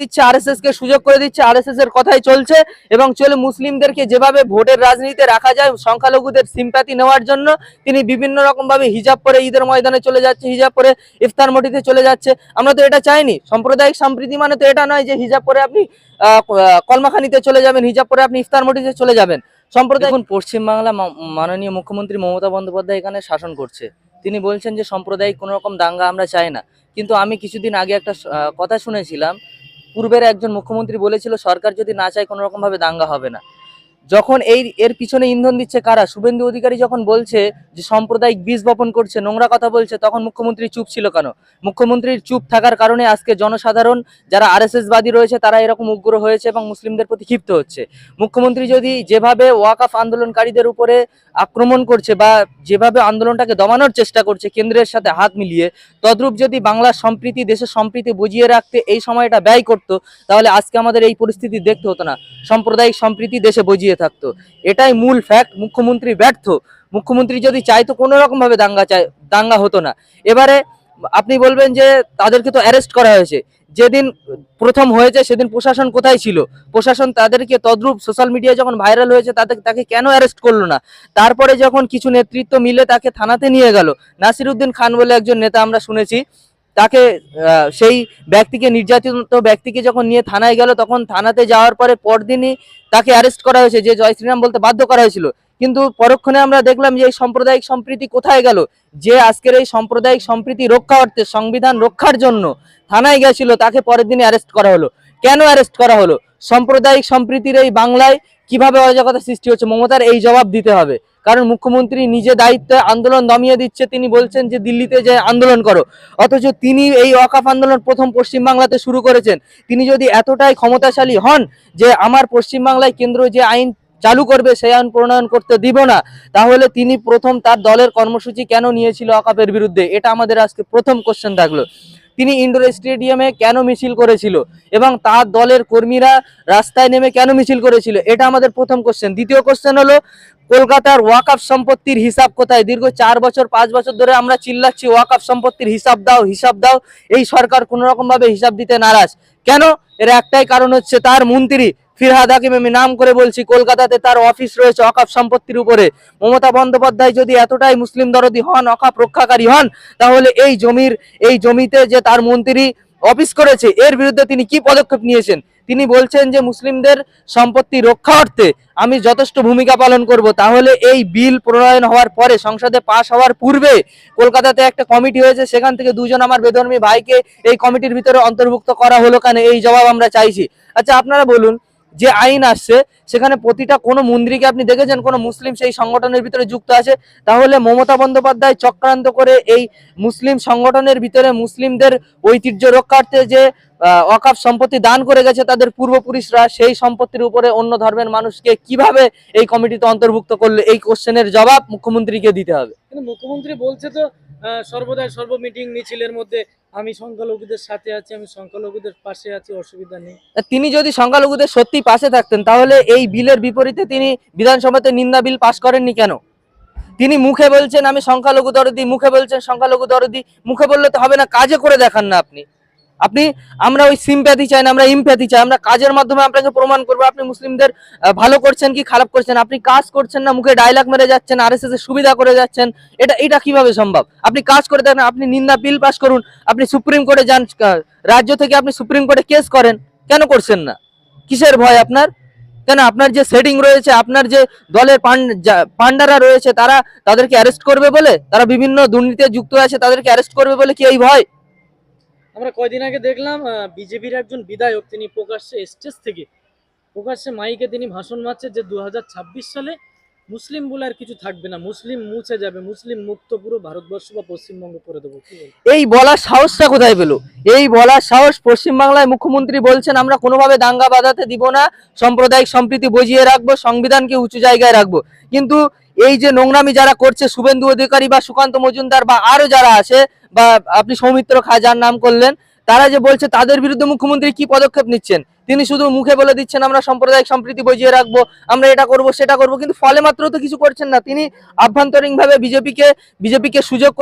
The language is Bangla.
দিচ্ছে আরএসএস কে সুযোগ করে দিচ্ছে আরএসএস এর কথাই চলছে এবং চলে মুসলিমদেরকে যেভাবে ভোটের রাজনীতিতে রাখা যায়, সংখ্যালঘুদের সিম্প্যাথি নেওয়ার জন্য তিনি বিভিন্ন রকম ভাবে হিজাব পরে ঈদের ময়দানে চলে যাচ্ছে, হিজাব পরে ইফতার মটিতে চলে যাচ্ছে। আমরা তো এটা চাইনি, সাম্প্রদায়িক সম্প্রীতি মানে তো এটা নয় যে হিজাব পরে আপনি কলমাখানিতে চলে যাবেন, হিজাব পরে আপনি ইফতার মটিতে চলে যাবেন। সম্প্রদায় এখন পশ্চিমবাংলা মাননীয় মুখ্যমন্ত্রী মমতা বন্দ্যোপাধ্যায় এখানে শাসন করছে। তিনি বলছেন যে, সাম্প্রদায়িক কোনো রকম দাঙ্গা আমরা চাই না। কিন্তু আমি কিছুদিন আগে একটা কথা শুনেছিলাম পূর্বের একজন মুখ্যমন্ত্রী বলেছিল সরকার যদি না চায় কোনো রকম ভাবে দাঙ্গা হবে না। যখন এই, এর পিছনে ইন্ধন দিচ্ছে কারা? শুভেন্দু অধিকারী যখন বলছে যে সাম্প্রদায়িক বীজ বপন করছে, নোংরা কথা বলছে, তখন মুখ্যমন্ত্রী চুপ ছিল কেন? মুখ্যমন্ত্রীর চুপ থাকার কারণে আজকে জনসাধারণ, যারা আরএসএস বাদী রয়েছে, তারা এরকম উগ্র হয়েছে এবং মুসলিমদের প্রতি ক্ষিপ্ত হচ্ছে। মুখ্যমন্ত্রী যদি যেভাবে ওয়াকাফ আন্দোলনকারীদের উপরে আক্রমণ করছে বা যেভাবে আন্দোলনটাকে দমানোর চেষ্টা করছে কেন্দ্রের সাথে হাত মিলিয়ে, তদ্রূপ যদি বাংলার সম্প্রীতি, দেশের সম্প্রীতি বুঝিয়ে রাখতে এই সময়টা ব্যয় করতো, তাহলে আজকে আমাদের এই পরিস্থিতি দেখতে হতো না। সাম্প্রদায়িক সম্প্রীতি দেশে বজিয়ে থাকতো। এটাই মূল ফ্যাক্ট মুখ্যমন্ত্রী ব্যর্থ। মুখ্যমন্ত্রী যদি চাইতো কোনো রকম ভাবে দাঙ্গা চাই দাঙ্গা হতো না। এবারে আপনি বলবেন যে তাদেরকে তো অ্যারেস্ট করা হয়েছে। যেদিন প্রথম হয়েছে সেদিন প্রশাসন কোথায় ছিল? প্রশাসন তাদেরকে তদ্রূপ সোশ্যাল মিডিয়ায় যখন ভাইরাল হয়েছে তাদের তাকে কেন অ্যারেস্ট করল না? তারপরে যখন কিছু নেতৃত্ব মিলে তাকে থানাতে নিয়ে গেল নাসিরুদ্দিন খান বলে একজন নেতা আমরা শুনেছি তাকে সেই ব্যক্তিকে, নির্যাতিত ব্যক্তিকে যখন নিয়ে থানায় গেল, তখন থানাতে যাওয়ার পরে পরদিনই তাকে অ্যারেস্ট করা হয়েছে, যে জয় শ্রীরাম বলতে বাধ্য করা হয়েছিল। কিন্তু পরক্ষণে আমরা দেখলাম যে এই সাম্প্রদায়িক সম্প্রীতি কোথায় গেল? যে আজকের এই সাম্প্রদায়িক সম্প্রীতি রক্ষা অর্থে, সংবিধান রক্ষার জন্য থানায় গেছিল, তাকে পরের দিনই অ্যারেস্ট করা হলো। কেন অ্যারেস্ট করা হলো? সাম্প্রদায়িক সম্প্রীতির এই বাংলায় কীভাবে অরাজকতা সৃষ্টি হচ্ছে? মমতার এই জবাব দিতে হবে। কারণ মুখ্যমন্ত্রী নিজে দায়িত্বে আন্দোলন দমিয়ে দিচ্ছে। তিনি বলছেন যে, দিল্লিতে যে আন্দোলন করো। অথচ তিনি এই অকাফ আন্দোলন প্রথম পশ্চিমবাংলাতে শুরু করেছেন। তিনি যদি এতটাই ক্ষমতাশালী হন যে, আমার পশ্চিমবাংলায় কেন্দ্র যে আইন চালু করবে, সেই আইন প্রণয়ন করতে দিব না, তাহলে তিনি প্রথম তার দলের কর্মসূচি কেন নিয়েছিল অকাপের বিরুদ্ধে? এটা আমাদের আজকে প্রথম কোশ্চেন থাকল। তিনি ইন্ডোর স্টেডিয়ামে কেন মিছিল করেছিল? এবং তার দলের কর্মীরা রাস্তায় নেমে কেন মিছিল করেছিল? এটা আমাদের প্রথম কোশ্চেন দ্বিতীয় কোশ্চেন হলো, কলকাতার ওয়াকআপ সম্পত্তির হিসাব কোথায়? দীর্ঘ চার বছর, পাঁচ বছর ধরে আমরা চিল্লাচ্ছি, ওয়াকআপ সম্পত্তির হিসাব দাও হিসাব দাও। এই সরকার কোনো রকম ভাবে হিসাব দিতে নারাজ। কেন? এর একটাই কারণ হচ্ছে তার মন্ত্রী ফিরহাদ হাকিম আমি নাম করে বলছি, কলকাতাতে তার অফিস রয়েছে অকাপ সম্পত্তির উপরে। মমতা বন্দ্যোপাধ্যায় যদি এতটাই মুসলিম দরদি হন, অকাপ রক্ষাকারী হন, তাহলে এই জমির, এই জমিতে যে তার মন্ত্রী অফিস করেছে, এর বিরুদ্ধে তিনি কি পদক্ষেপ নিয়েছেন? তিনি বলছেন যে মুসলিমদের সম্পত্তি রক্ষা অর্থে আমি যথেষ্ট ভূমিকা পালন করব। তাহলে এই বিল প্রণয়ন হওয়ার পরে, সংসদে পাশ হওয়ার পূর্বে কলকাতাতে একটা কমিটি হয়েছে, সেখান থেকে দুজন আমার বেধর্মী ভাইকে এই কমিটির ভিতরে অন্তর্ভুক্ত করা হলো কেন? এই জবাব আমরা চাইছি। আচ্ছা আপনারা বলুন যে আইন আসছে, সেখানে প্রতিটা কোনো মন্দিরকে আপনি দেখেছেন, কোনো মুসলিম সেই সংগঠনের ভিতরে যুক্ত আছে, তাহলে মমতা বন্দ্যোপাধ্যায় চক্রান্ত করে এই মুসলিম সংগঠনের ভিতরে মুসলিমদের ঐতিহ্য রক্ষার্থে যে ওয়াকাফ সম্পত্তি দান করে গেছে তাদের পূর্বপুরুষরা সেই সম্পত্তির উপরে অন্য ধর্মের মানুষকে কীভাবে এই কমিটিতে অন্তর্ভুক্ত করলে? এই কোশ্চেনের জবাব মুখ্যমন্ত্রীকে দিতে হবে। কিন্তু মুখ্যমন্ত্রী বলছে তো সর্বদাই সর্ব মিটিং মিছিলের মধ্যে আমি সংখ্যালঘুদের সাথে আছি আমি সংখ্যালঘুদের পাশে আছি অসুবিধা নেই। তিনি যদি সংখ্যালঘুদের সত্যি পাশে থাকতেন তাহলে এই বিলের বিপরীতে তিনি বিধানসভাতে নিন্দা বিল পাশ করেননি কেন? তিনি মুখে বলছেন আমি সংখ্যালঘু দরদি। মুখে বলছেন সংখ্যালঘু দরদি। মুখে বললে তো হবে না কাজে করে দেখান না আপনি। আপনি, আমরা ওই সিম্প্যাথি চাই না, আমরা ইম্প্যাথি চাই, আমরা কাজের মাধ্যমে আপনাকে প্রমাণ করব, আপনি মুসলিমদের ভালো করছেন কি খারাপ করছেন, আপনি কাজ করছেন না, মুখে ডায়লগ মেরে যাচ্ছেন আর এস এর সুবিধা করে যাচ্ছেন, এটা এটা কীভাবে সম্ভব? আপনি কাজ করে দেখেন আপনি নিন্দা বিল পাস করুন, আপনি সুপ্রিম কোর্টে যান রাজ্য থেকে আপনি সুপ্রিম কোর্টে কেস করেন, কেন করছেন না? কিসের ভয় আপনার? কেন আপনার যে সেটিং রয়েছে, আপনার যে দলের পান্ডারা রয়েছে, তারা তাদেরকে অ্যারেস্ট করবে বলে? তারা বিভিন্ন দুর্নীতিতে যুক্ত আছে, তাদেরকে অ্যারেস্ট করবে বলে কি এই ভয়? আমরা কয়দিন আগে দেখলাম বিজেপির একজন বিধায়ক তিনি প্রকাশ্যে স্টেজ থেকে প্রকাশ্যে মাইকে তিনি ভাষণ মারছে যে দু হাজার ছাব্বিশ সালে মুসলিম বলে আর কিছু থাকবে না, মুসলিম মুছে যাবে, মুসলিম মুক্ত পুরো ভারতবর্ষ বা পশ্চিমবঙ্গ করে দেবো। এই বলার সাহসটা কোথায় পেল? এই বলার সাহস পশ্চিমবাংলায় মুখ্যমন্ত্রী বলছেন, আমরা কোনোভাবে দাঙ্গা বাঁধাতে দিব না, সাম্প্রদায়িক সম্প্রীতি বজিয়ে রাখব, সংবিধানকে উঁচু জায়গায় রাখব। কিন্তু এই যে নোংরামি যারা করছে, শুভেন্দু অধিকারী বা সুকান্ত মজুমদার বা আরও যারা আছে বা আপনি সৌমিত্র খা যার নাম করলেন, তারা যে বলছে তাদের বিরুদ্ধে মুখ্যমন্ত্রী কি পদক্ষেপ নিচ্ছেন? তিনি শুধু মুখে বলে দিচ্ছেন, আমরা সাম্প্রদায়িক সম্প্রীতি বজিয়ে রাখব, আমরা এটা করব, সেটা করব। কিন্তু ফলে মাত্র তো কিছু করছেন না। তিনি আভ্যন্তরীণভাবে বিজেপিকে বিজেপিকে সুযোগ